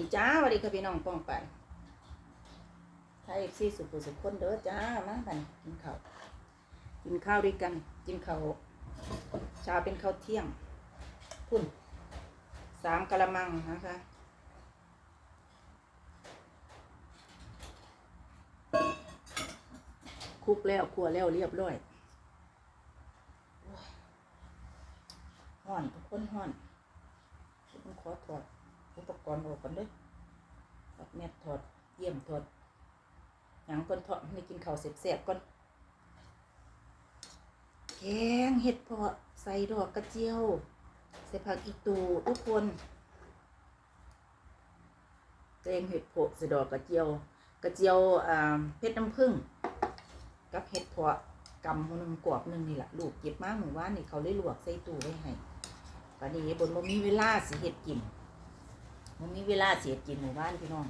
ดีจ้าสวัสดีค่ะพี่น้องป้องไปไทยเอฟซีสุขุสุขคนเด้อจ้ามากันกินข้าวกินข้าวด้วยกัน กินข้าวเช้าเป็นข้าวเที่ยงพุ่นสามกะละมังนะคะคลุกแล้วครัวแล้วเรียบร้อยโอ้ยห่อนทุกคนห่อนต้องขอถอด อุปกรณ์ออกกันเด้อถอดแมทถอดเยี่ยมถอดหยังก่อนถอดให้กินข้าวเสร็จๆก่อนแกงเห็ดเพาะใส่ดอกกระเจียว ใส่ผักอีตูทุกคนแกงเห็ดเพาะใส่ดอกกระเจียว กระเจียวอ่าเพชรน้ำผึ้งกับเห็ดเพาะกำหนึงกรอบหนึงนี่แหละลูกเก็บมากหมู่ว่านนี่เขาเลยลวกใส่ตู้ไว้ให้ปานนี้บนบ่มีเวลาสิเห็ดกิน มันมีเวลาเสียกินหมู่บ้านพี่น้อง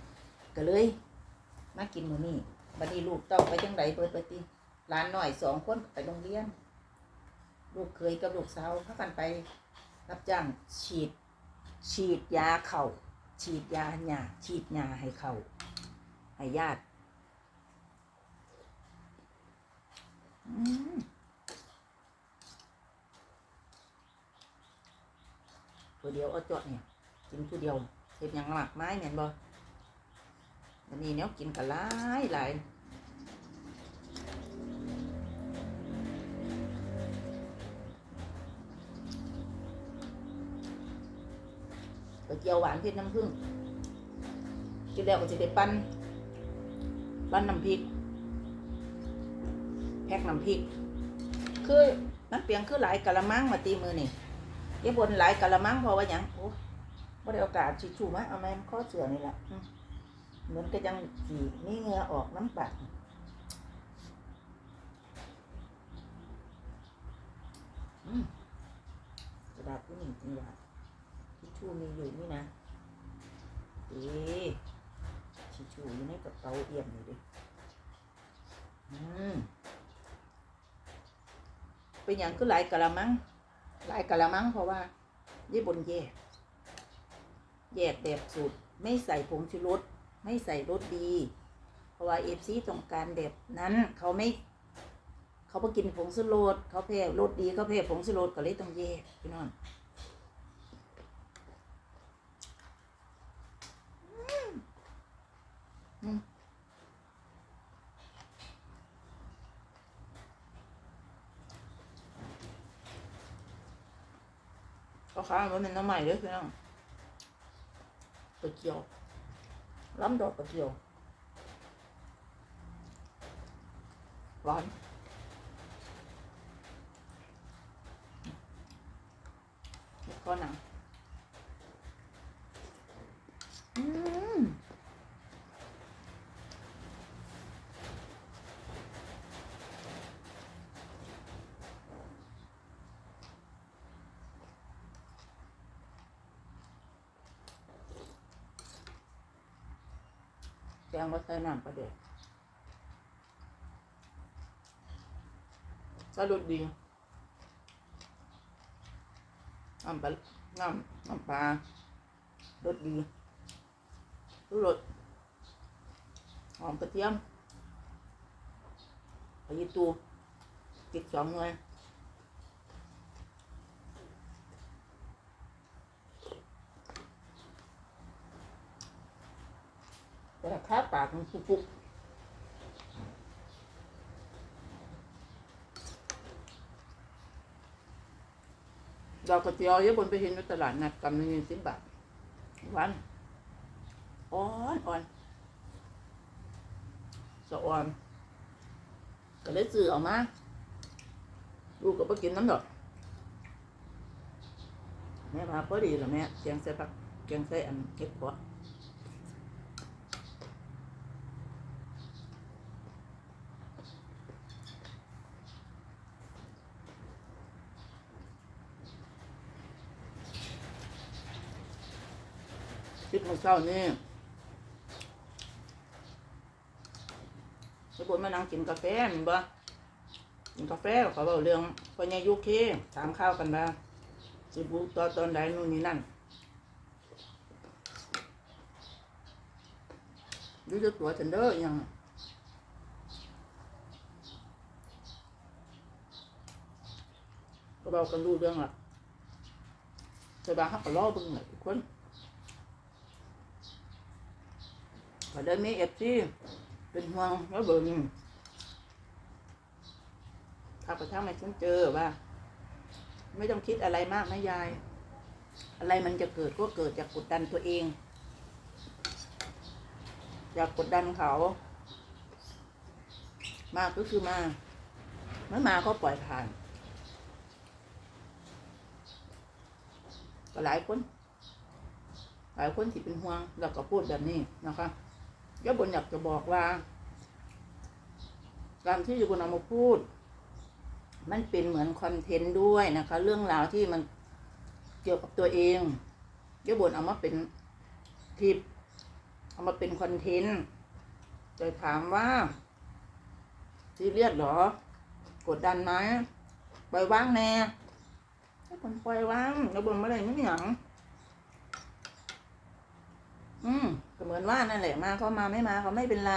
ก็เลย มากินมื้อนี้บัดนี้ลูกต้าไปจังไดเปิดไปติหลานหน่อยสองคนไปโรงเรียน ลูกเคยกับลูกสาวพากันไป รับจ้างฉีด ฉีดยาเข่าฉีดยาหญ้าฉีดยาให้เข่าให้ญาติตัวเดียวเอาจอดเนี่ยกินผู้เดียว เห็ดหยังหมักไม้แม่นบ่วันนี้เนี้ยกินกันหลายหลายก๋วยเตี๋ยวหวานเผ็ดน้ำผึ้งกินแล้วก็จะได้ปั้นปั้นน้ำพริก แพ็กน้ำพริก คือมันเปลียงคือหลายกะละมังมาตีมือนี่เดี๋ยวบนหลายกะละมังเพราะว่าหยังโอ้ ได้โอกาสชิชูมาเอาแม่มข้อเสือนี่แหละเหมือนก็ยังสีนี่เงือออกน้ำปากกระดาษผู้หญิงจริงว่าชิชูมีอยู่นี่นะเอ๊ชิชูอยู่ในกระเป๋าเอี่ยมนี่ดิอืมเป็นอย่างคือหลายกะละมังหลายกะละมังเพราะว่ายี่บนแย่ แยกแบบสูตรไม่ใส่ผงชูรสไม่ใส่รสดี เพราะว่าเอฟซีต้องการแบบนั้นเขาไม่ เขาไปกินผงชูรสเขาแพ้รสดีเขาแพ้ผงชูรสก็เลยต้องแยกพี่น้องอืมก็ค้างไว้เป็นน้ำใหม่ด้วยพี่น้อง กระเจียวล้ำดอกกระเจียวหวานนี่ข้อหนังอืม แกงว่าใส่น้ำปลาเด็กสรุปดีน้ำปลาน้ำน้ำปลารสดีรสหอมกระเทียมไปยีตูติดสองหน่วยแต่ราคาปากมันฟุกๆดอกกระเจียวเยอะบนไปเห็นในตลาดนัดกำลังเงินสิบบาทวานอ่อนอ่อนสะอ่อนก็เลยซื้อออกมาลูกก็ไปกินน้ำดอกแม่พาพอดีเหรอแม่แกงใส่ผักแกงใส่อันเก็บพอ คลิปของเช้านี่สมบูรณ์มานั่งกินกาแฟเห็นบ่กินกาแฟเขาบอกเรื่องปัญญายุเคถามข้าวกันบ้างสิบุกตอนตอนใดนู่นนี่นั่นรู้จะตัวฉันเด้อยังก็เรากันรู้เรื่องละจะบาฮักก็ล้อเบึงหน่อยคน ก็ได้มีเอฟซีเป็นห่วงแล้วเบิ่งถ้าไปทางไหนฉันเจอว่า ไม่ต้องคิดอะไรมากนะยาย อะไรมันจะเกิดก็เกิดจากกดดันตัวเองอยากกดดันเขา มาก็คือมาไม่มาก็ปล่อยผ่านก็หลายคน หลายคนที่เป็นห่วงแล้วก็พูดแบบนี้นะคะ ยศบนอยากจะบอกว่า การที่อยู่บนเอามาพูด มันเป็นเหมือนคอนเทนต์ด้วยนะคะ เรื่องราวที่มันเกี่ยวกับตัวเองยศบนเอามาเป็นคลิปเอามาเป็นคอนเทนต์จะถามว่าซีเรียสเหรอ กดดันไหมปล่อยว่างแน่คนปล่อยว่างแล้วบนเมื่อไรไม่หยัง อืมก็เหมือนว่านั่นแหละมาเขามาไม่มาเขาไม่เป็นไร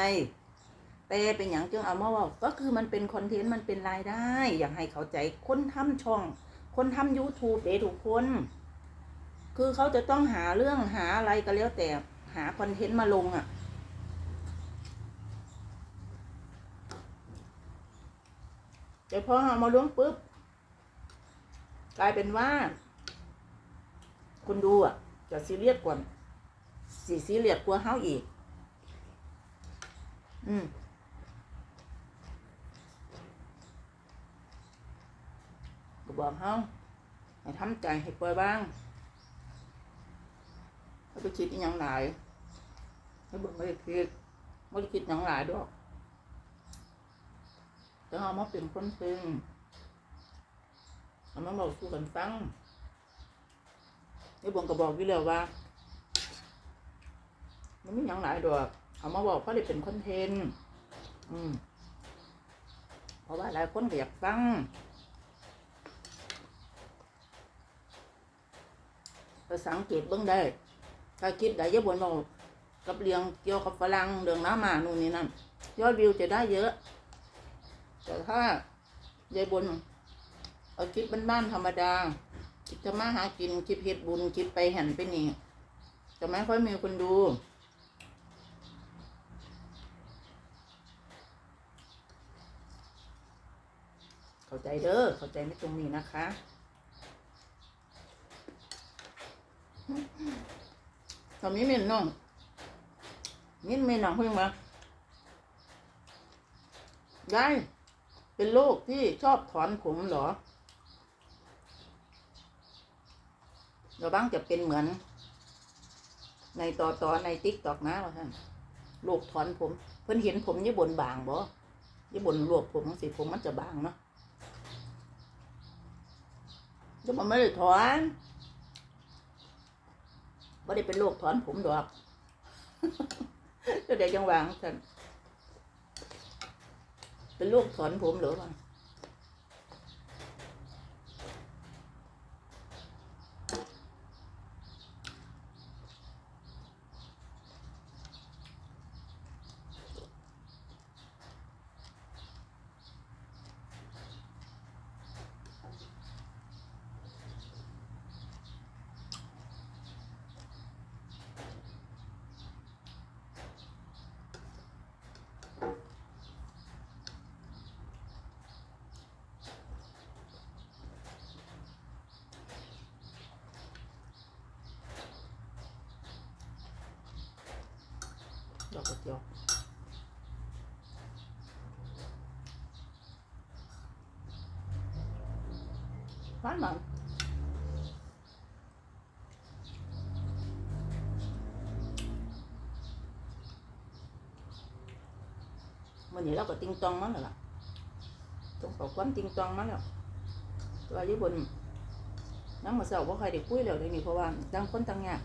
แต่เป็นอย่างจึงเอามาบอกก็คือมันเป็นคอนเทนต์มันเป็นรายได้ อยากให้เข้าใจคนทำช่อง คนทำ YouTube เด็ทุกคน คือเขาจะต้องหาเรื่องหาอะไรก็แล้วแต่หาคอนเทนต์มาลงอะ่ะแต่พอเอามาล้วงปุ๊บ กลายเป็นว่า คนดูอะ จะซีเรียสกว่า สีซีเรียสกว่าเฮาอีก อืมก็บอกเฮาให้ทำใจให้ปล่อยบ้างเขาไปคิดอีหย่างหลายเขาบอกไม่ได้คิดไม่ได้คิดหย่างหลายดอกแต่เอามาเป็นคนเป็นเอามาบอกสู้กันฟังนี่บงก็บอกวิแล้วว่า มันไม่ย่างหลายดอกเอามาบอกเพราะได้เป็นคอนเทนต์อืมเพราะว่าหลายคนก็อยากฟังไปสังเกตเบื้องได้ ถ้าคิดได้ยอะบนเรากับเรียงเกี่ยวกับฝรั่งเรื่องน้ำหมานู่นนี่นั่นยอดวิวจะได้เยอะ แต่ถ้ายายบนเอาคลิปบ้านๆธรรมดาคลิปทำมาหากินคลิปเฮ็ดบุญคลิปไปหันไปนี่จะไม่ค่อยมีคนดู เข้า ใจเด้อเข้าใจในตรงนี้นะคะตอนนี้เมนน้องนี่เมนน้องเพิ่งมาได้เป็นโรคที่ชอบถอนผมเหรอเราบ้างจะเป็นเหมือน ในต่อต่อในติ๊กตอกนะว่าท่านโรคถอนผม เพิ่นเห็นผมยี่บนบางบ่ยี่บนรวบผมสิผมมันจะบางเนาะ จะมันไม่ได้ถอนไม่ได้เป็นโรคถอนผมดอกก็เดี๋ยวจังหวางท่านเป็นโรคถอนผมหรือเปล่า ดอกกระเจียวหวานมันมันนี้เราก็ติงตองมันแล้วล่ะต้องขอความติงตองมันแล้วตัวญี่ปุ่นน้ำมาเสาร์ว่าใครได้คุยแล้วเดี๋ยวนี้เพราะว่าต่างคนต่างยาก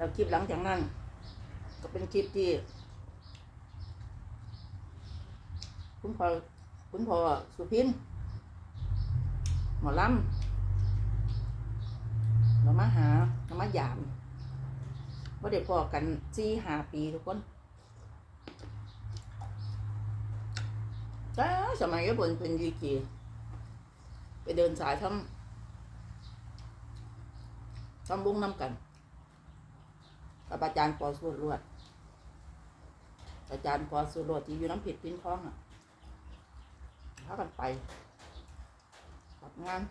แล้วคลิปหลังจากนั้น ก็เป็นคลิปที่ คุณพอคุณพ่อสุพินหมอลำเรามาหาเรามายามว่าเดี๋ยวพอกันสี่หาปีทุกคนแต่สมัยก็เป็นเป็นยีกีไปเดินสายทำทำบุ้งน้ำกัน กับอาจารย์ปอสุรวดอาจารย์ปอสุรวดที่อยู่น้ำผิดพินท้องอะพากันไปรับงาน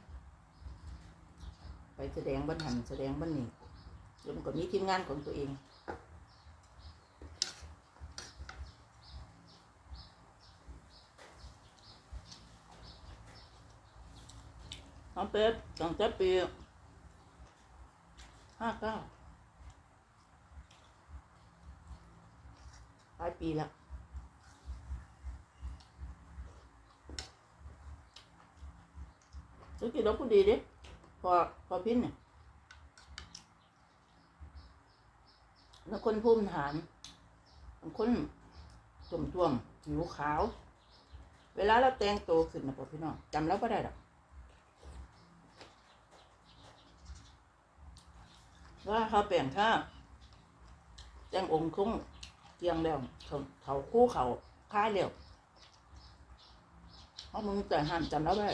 ไปแสดงบันหันแสดงบันนี่แล้วมันก็มีทีมงานของตัวเองน้องเป็ดตั้งแต่ปีห้าเก้า หลายปีแล้วธุรกิจเราพูดดีดิพอพอพินเนี่ยบางคนภูมิฐานบางคนตุ่มต่วมผิวขาว เวลาเราแต่งตัวขึ้นนะพ่อพี่น้องจำเราก็ได้ดอกว่าเขาเปลี่ยนค่าแจ้งองค์คุ้ง เตียงแล้วเขาคู่เขาค่ายเร็วเพราะมึงแต่หันจำแล้วได้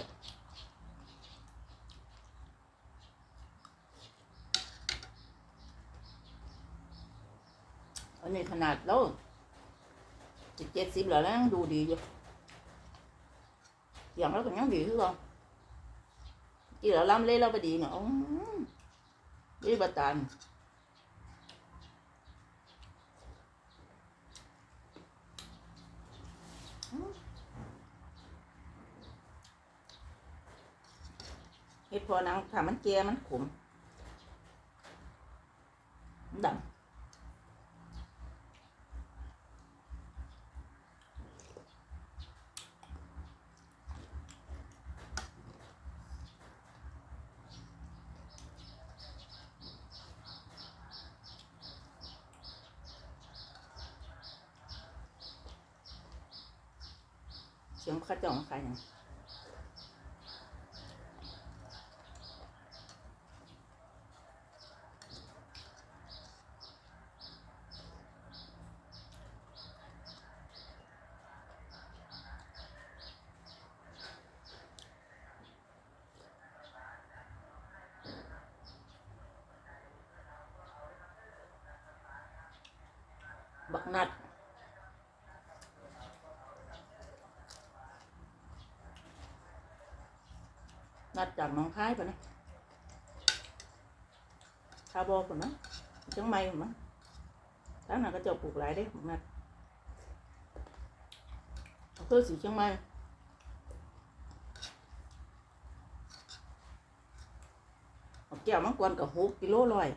อันนี้ขนาดแล้วจิตเจ็ดสิบแล้วแล้วยังดูดีอยู่อย่างแล้วก็ยังดีคือเรากี่เราล้ำเล่เราไปดีเนาะอื้อนี่บะตัน พอนังถ้ามันเจียมันขมมันดำเสียงเข้าเจ้าของใครอย่างบัก นัดนัดจากน้องคายปะนะคาบอปะนะจังไม่ปะนะทั้งนั้นก็จะปลูกหลายได้ของนัดเอาคือสีเชียงใหม่เอาแก้วมังกรกับหกกิโลร้อย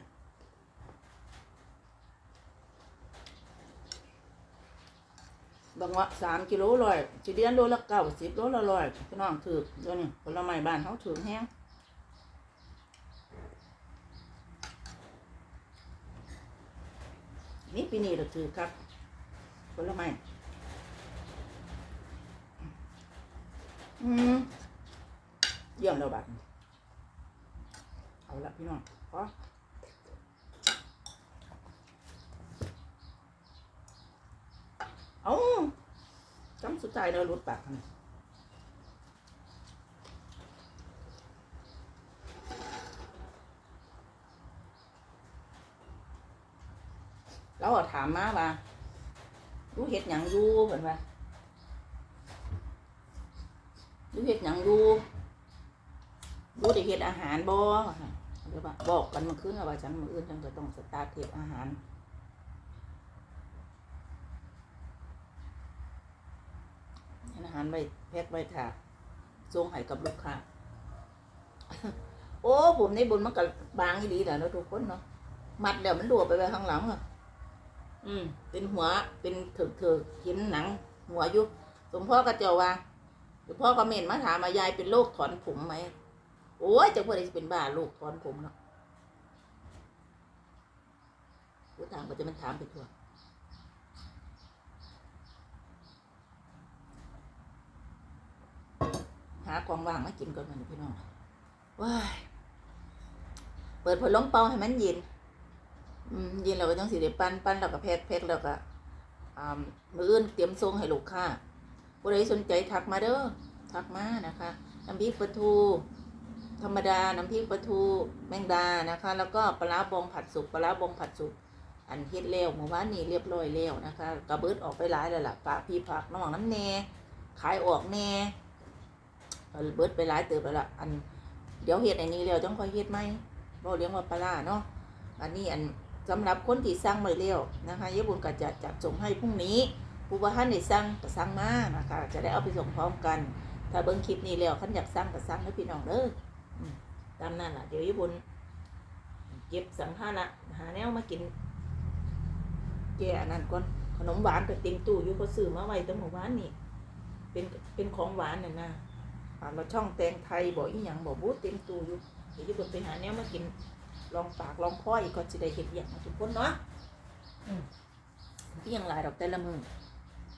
บางว่าสามกิโลร้อยสิเดียนโลละเก้าสิบโลละร้อยพี่น้องถือเดี๋ยวนี้ผลไม้บ้านเขาถือแห้งนี่ปีนี้เราถือครับผลไม้อืมเยี่ยมแล้วบัดนี้เอาละพี่น้องพอเอา จำสุดท้ายเราลดปากมันเราถามมาว่ารู้เห็ดหยังอยู่เหมือนว่ารู้เห็ดหยังอยู่รู้ได้เห็ดอาหารบ่เดี๋ยวว่าบอกกันมาคืนว่าฉันมืออื่นฉันจะต้องสตาร์ทเห็ดอาหาร อาหารไว้แพ็คไว้ถากส่งให้กับลูกค้า โอ้ผมในบนมันก็บางดีแหละเนาะทุกคนเนาะ มัดแล้วมันรัวไปไว้ข้างหลังอะ อืม เป็นหัว เป็นเถือกเถือกเห็นหนัง หัวอยุบสมพ่อก็เจ้าว่าหลวงพ่อก็เม่นมาถามมายายเป็นโรคถอนผมไหม โอ้ยเจะพูดอะไรเป็นบ้าโรคถอนผมเนาะผู้ถามก็จะมันถามไปทั่ว ของว่างมากินก่อนมันพี่น้องว้ายเปิดพัดลมเป่าให้มันเย็นเย็นเราก็ต้องสิได้ปั้นปั้นแล้วก็แพ็คแพ็คแล้วก็มืออื่นเตรียมส่งให้ลูกค้าผู้ใดสนใจทักมาเด้อทักมานะคะน้ำพริกปลาทู ธรรมดาน้ำพริกปลาทูแมงดานะคะ แล้วก็ปลาร้าบองผัดสุกปลาร้าบองผัดสุกอันเฮ็ดแล้วเมื่อวานนี้เรียบร้อยแล้วนะคะกระเบิดออกไปหลายแล้วล่ะฝากพี่ผักน้องน้ำแน่ขายออกแน่ เอาเบิดไปหลายเติบแล้วล่ะอันเดี๋ยวเฮ็ดอันนี้แล้วต้องค่อยเฮ็ดไหมบ่เลี้ยงว่าปลาเนาะอันนี้อันสำหรับคนที่สั่งมาแล้วนะคะยายบุญก็จะจัดส่งให้พรุ่งนี้ผู้บ่ทันได้สั่งก็สั่งมานะคะจะได้เอาไปส่งพร้อมกัน ถ้าเบิ่งคลิปนี้แล้วคันอยากสั่งก็สั่งให้พี่น้องเด้อตามนั้นล่ะเดี๋ยวยายบุญเก็บสังขาระหาแนวมากินแกอันนั้นก่อนขนมหวานก็เต็มตู้อยู่ก็ซื้อมาไว้ตั้งเมื่อวานนี่เป็นเป็นของหวานน่ะนะ อ่ามาช่องแตงไทยบอกอีหยังบอกบู๊เต็มตู้อยู่เดี๋ยวจะเปิดไปหาแนวมากินลองปากลองคออีกก็จะได้เห็นอย่างทุกคนเนาะอืมที่ยังหลายดอกแต่ละมือ